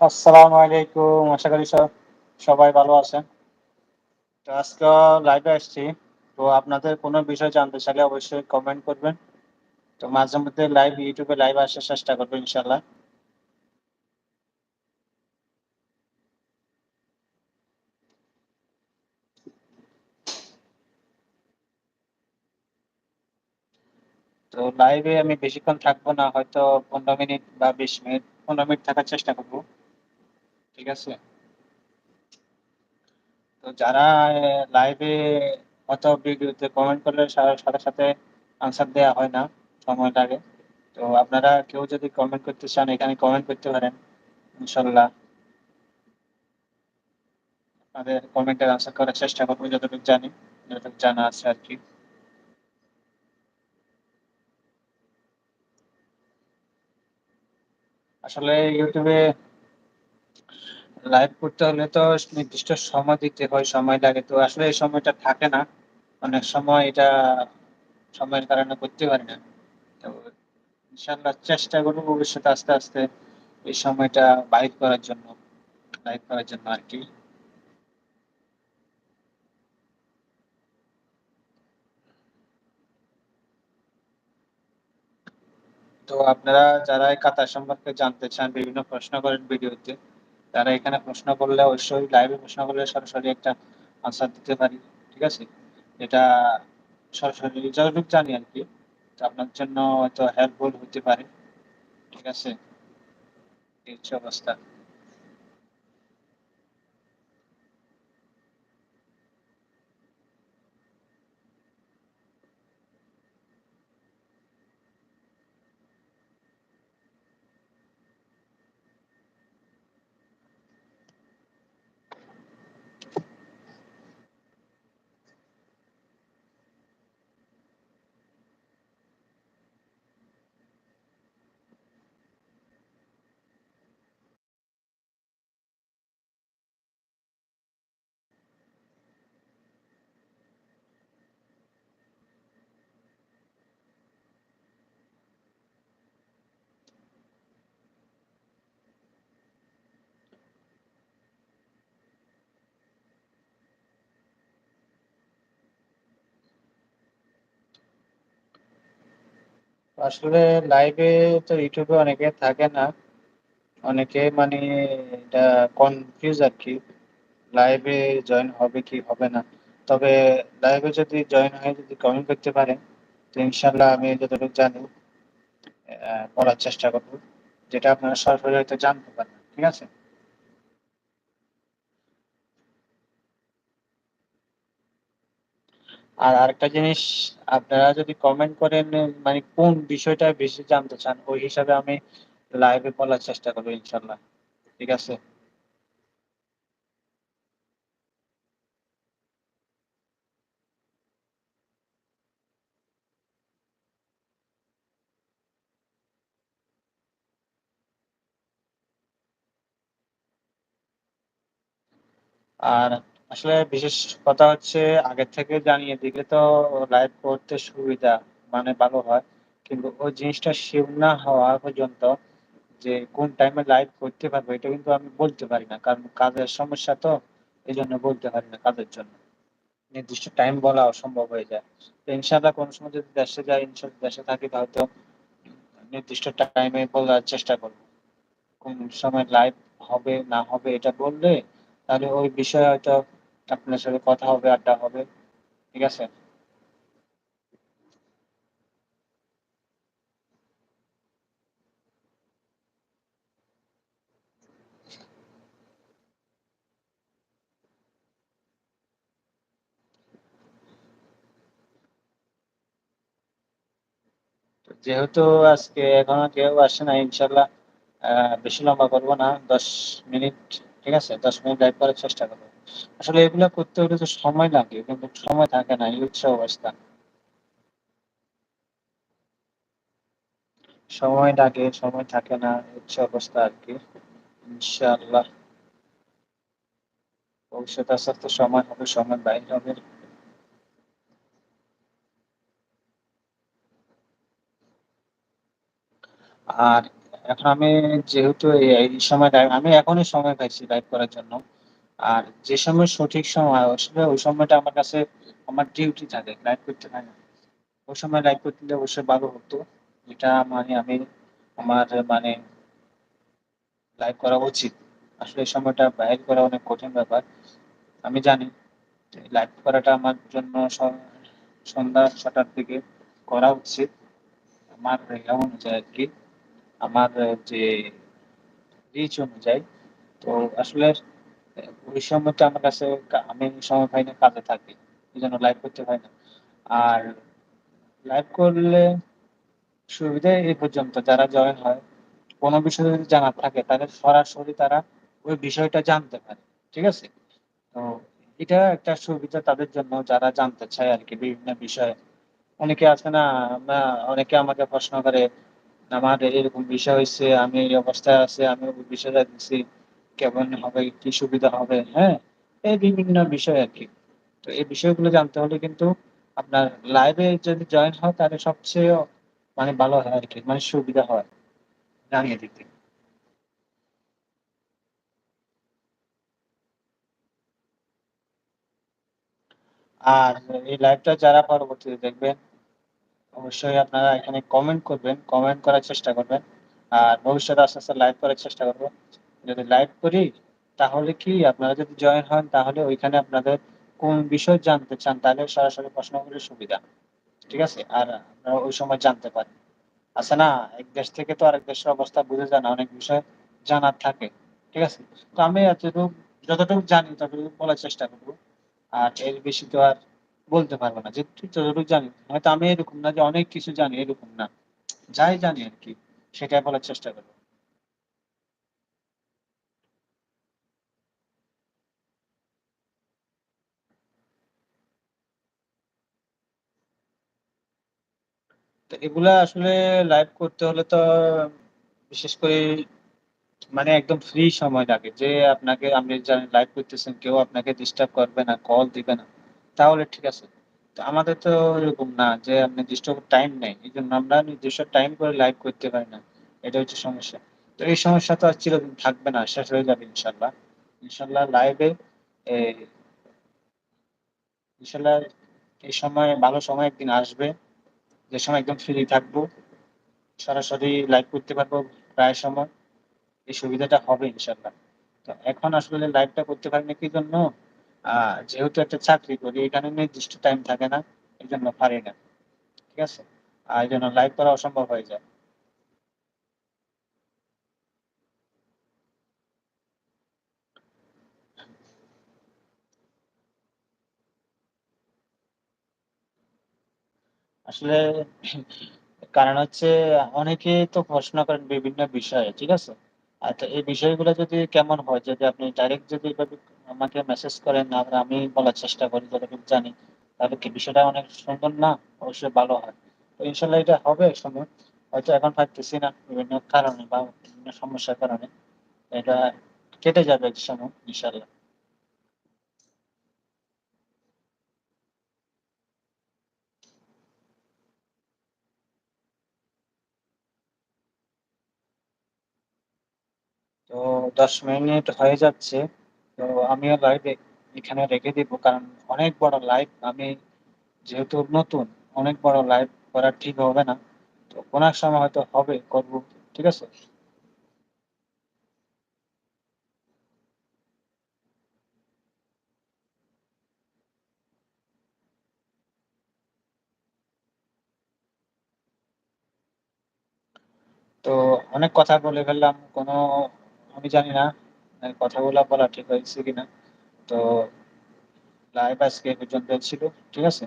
আসসালামু আলাইকুম, আশা করি সবাই ভালো আছেন। তো আজকে লাইভে আসছি। তো আপনাদের কোনো বিষয় জানতে চাইলে অবশ্যই কমেন্ট করবেন। তো মাঝে মধ্যে লাইভ ইউটিউবে লাইভ আসার চেষ্টা করব ইনশাল্লাহ তো লাইভে আমি বেশিক্ষণ থাকব না, হয়তো পনেরো মিনিট বা বিশ মিনিট, পনেরো মিনিট থাকার চেষ্টা করব। ঠিক আছে? তো যারা লাইভে অত ভিডিওতে কমেন্ট করলে সাথে সাথে আনসার দেওয়া হয় না সময় লাগে তো আপনারা কেউ যদি কমেন্ট করতে চান, এখানে কমেন্ট করতে পারেন, ইনশাল্লাহ। আপনাদের কমেন্টের আনসার করার চেষ্টা করব, যতটুকু জানি, যতটুকু জানা আছে আর কি। আসলে ইউটিউবে লাইভ করতে হলে তো নির্দিষ্ট সময় দিতে হয়, সময় লাগে। তো আসলে এই সময়টা থাকে না। অনেক সময় এটা সময়ের কারণে করতে পারি না। তো ইনশাল্লাহ চেষ্টা করব ভবিষ্যতে আস্তে আস্তে এই সময়টা বাইক করার জন্য লাইভ করার জন্য আর কি। তো আপনারা যারা এই কাতার সম্পর্কে জানতে চান, বিভিন্ন প্রশ্ন করেন ভিডিওতে তারা এখানে প্রশ্ন করলে অবশ্যই লাইভে প্রশ্ন করলে সরাসরি একটা আনসার দিতে পারি, ঠিক আছে? এটা সরাসরি যতটুকু জানি আর কি আপনার জন্য হয়তো হেল্পফুল হতে পারে, ঠিক আছে? এই হচ্ছে অবস্থা। আসলে লাইভে তো ইউটিউবে অনেকে থাকে না। অনেকে মানে এটা কনফিউজ আর কি। লাইভে জয়েন হবে কি হবে না। তবে লাইভে যদি জয়েন হয়ে যদি কমেন্ট করতে পারেন তো ইনশাল্লাহ আমি যতটুকু জানি করার চেষ্টা করব। যেটা আপনারা সরাসরি হয়তো জানতে পারেন ঠিক আছে? আর আরেকটা জিনিস আপনারা যদি কমেন্ট করেন মানে কোন বিষয়টা বেশি জানতে চান, ওই হিসাবে আমি লাইভে বলার চেষ্টা করব ইনশাল্লাহ ঠিক আছে? আর আসলে বিশেষ কথা হচ্ছে, আগের থেকে জানিয়ে দিলে তো লাইভ করতে সুবিধা মানে ভালো হয়। কিন্তু ওই জিনিসটা সেভ না হওয়া পর্যন্ত যে কোন টাইমে লাইভ করতে পারব, এটা কিন্তু আমি বলতে পারি না। কারণ কাজের সমস্যা তো এই জন্য বলতে পারি না কাজের জন্য। নির্দিষ্ট টাইম বলা অসম্ভব হয়ে যায়। তো ইনশাল্লাহ কোনো সময় যদি দেশে যাই, ইনশাল্লাহ দেশে থাকি হয়তো নির্দিষ্ট টাইমে বলার চেষ্টা করব। কোন সময় লাইভ হবে, না হবে, এটা বললে তাহলে ওই বিষয়ে হয়তো আপনার সাথে কথা হবে, আড্ডা হবে, ঠিক আছে? যেহেতু আজকে এখনও কেউ আসে না ইনশাল্লাহ বেশি লম্বা করব না, দশ মিনিট, ঠিক আছে? দশ মিনিট লাইভ করার চেষ্টা করব। আসলে এগুলো করতে হলে তো সময় লাগে কিন্তু সময় থাকে না, এই হচ্ছে অবস্থা সময় লাগে, সময় থাকে না হচ্ছে অবস্থা আর কি, ইনশাআল্লাহ। ভবিষ্যতে আস্তে আস্তে সময় হবে, সময় বাইর হবে। আর এখন আমি যেহেতু এই সময়, আমি এখনই সময় পাইছি লাইভ করার জন্য। আর যে সময় সঠিক সময় আসলে ওই সময়টা আমার কাছে, আমার ডিউটি থাকে। লাইভ করতে হয় না। ওই সময় লাইভ করতে দিলে অবশ্যই ভালো হতো। এটা মানে আমি, আমার মানে লাইভ করা উচিত। আসলে এই সময়টা বাইর করা অনেক কঠিন ব্যাপার। আমি জানি লাইভ করাটা আমার জন্য সন্ধ্যা ৬ঃ০০ র দিকে করা উচিত। আমার ইয়া অনুযায়ী আরকি। আমার যে রিচ অনুযায়ী। তো আসলে ওই সময়টা আমার কাছে আমি সময় পাই না কাজে থাকি। এজন্য লাইভ করতে পারি না। আর লাইভ করলে সুবিধা এই পর্যন্ত যারা জয়েন হয়, কোন বিষয় যদি জানার থাকে তাহলে সরাসরি তারা ওই বিষয়টা জানতে পারে। ঠিক আছে? তো এটা একটা সুবিধা তাদের জন্য যারা জানতে চায় আর কি বিভিন্ন বিষয়ে। অনেকে আছে না মা অনেকে আমাকে প্রশ্ন করে, আমার এরকম বিষয় হইছে, আমি এই অবস্থায় আছি, আমি ওই বিষয়টা দিছি। কেমন হবে, কি সুবিধা হবে, হ্যাঁ? এই বিভিন্ন বিষয় আরকি। তো এই বিষয়গুলো জানতে হলে কিন্তু আপনার লাইভে যদি জয়েন হয় তাহলে সবচেয়ে মানে ভালো হয় আরকি। মানে সুবিধা হয় জানিয়ে দিতে। আর এই লাইভটা যারা পরবর্তীতে দেখবেন, অবশ্যই আপনারা এখানে কমেন্ট করবেন, কমেন্ট করার চেষ্টা করবেন। আর ভবিষ্যতে আস্তে, আস্তে লাইভ করার চেষ্টা করব। যদি লাইভ করি, তাহলে কি আপনারা যদি জয়েন হন, তাহলে ওইখানে আপনাদের কোন বিষয় জানতে চান, তাহলে সরাসরি প্রশ্ন করলে সুবিধা। ঠিক আছে? আর আপনারা ওই সময় জানতে পারেন। আছে না, এক দেশ থেকে তো আরেক দেশের অবস্থা বোঝা যায় না। অনেক বিষয় জানার থাকে। ঠিক আছে? তো আমি এতটুক, যতটুকু জানি, ততটুকু বলার চেষ্টা করব। আর এর বেশি তো আর বলতে পারব না। যেটুক যতটুকু জানি। হয়তো আমি এরকম না যে অনেক কিছু জানি, এরকম না। যাই জানি আর কি, সেটাই বলার চেষ্টা করব। তো এগুলা আসলে লাইভ করতে হলে তো বিশেষ করে মানে একদম ফ্রি সময় লাগে। যে আপনাকে আপনি লাইভ করতেছেন, কেউ আপনাকে ডিস্টার্ব করবে না, কল দিবে না। তাহলে ঠিক আছে। তো আমাদের তো এরকম না যে নির্দিষ্ট টাইম নেই। এই জন্য আমরা নির্দিষ্ট টাইম করে লাইভ করতে পারি না। এটা হচ্ছে সমস্যা। তো এই সমস্যা তো আর চিরদিন থাকবে না। শেষ হয়ে যাবে ইনশাল্লাহ ইনশাল্লাহ লাইভে এ ইনশাআল্লাহ এই সময় ভালো সময় একদিন আসবে। যে সময় একদম ফ্রি থাকব। সরাসরি লাইভ করতে পারব প্রায় সময়। এই সুবিধাটা হবে ইনশাল্লাহ তো এখন আসলে লাইভটা করতে পারি না, কি জন্য? যেহেতু একটা চাকরি করি, এই কারণে নির্দিষ্ট টাইম থাকে না। এই জন্য পারি না। ঠিক আছে? আর এই জন্য লাইভ করা অসম্ভব হয়ে যায়। আসলে কারণ হচ্ছে অনেকে তো প্রশ্ন করেন বিভিন্ন বিষয়ে, ঠিক আছে? আর তো এই বিষয়গুলো যদি কেমন হয় যদি আপনি ডাইরেক্ট যদি এভাবে আমাকে মেসেজ করেন আর আমি বলার চেষ্টা করি যতটুকু জানি, তাহলে কি বিষয়টা অনেক সুন্দর না? অবশ্যই ভালো হয়। তো ইনশাআল্লাহ এটা হবে একসময়। হয়তো এখন পারতেছি না বিভিন্ন কারণে বা বিভিন্ন সমস্যার কারণে। এটা কেটে যাবে একসময় ইনশাআল্লাহ। তো ১০ মিনিট হয়ে যাচ্ছে। তো আমিও লাইভ এখানে রেখে দিব। কারণ অনেক বড় লাইভ আমি যেহেতু নতুন, অনেক বড় লাইভ করা ঠিক হবে না। তো কোন এক সময় হয়তো হবে, করব। ঠিক আছে? তো অনেক কথা বলে ফেললাম। কোনো আমি জানি না কথাগুলা বলা ঠিক হয়েছে কিনা। তো লাইভ আজকে এ পর্যন্তই ছিল। ঠিক আছে?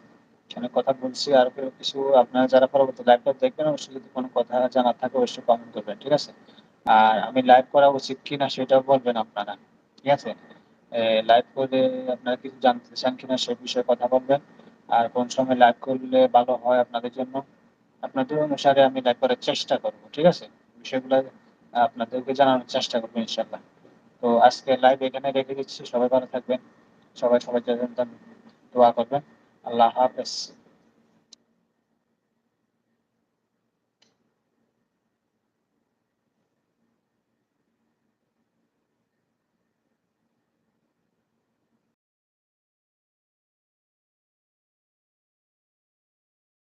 অনেক কথা বলছি। আর কিছু আপনারা যারা পরবর্তী লাইভটা দেখবেন অবশ্যই যদি কোন কথা জানার থাকে অবশ্যই কমেন্ট করবেন। ঠিক আছে? আর আমি লাইভ করা উচিত কিনা সেটাও বলবেন আপনারা। ঠিক আছে? লাইভ করলে আপনারা কিছু জানতে চান কিনা সে বিষয়ে কথা বলবেন। আর কোন সময় লাইভ করলে ভালো হয় আপনাদের জন্য, আপনাদের অনুসারে আমি লাইভ করার চেষ্টা করব। ঠিক আছে? বিষয়গুলা আপনাদেরকে জানানোর চেষ্টা করব ইনশাল্লাহ তো আজকে লাইভ এখানে রেখে দিচ্ছি। সবাই ভালো থাকবেন। সবাই সবার জন্য দোয়া করবেন। আল্লাহ হাফেজ।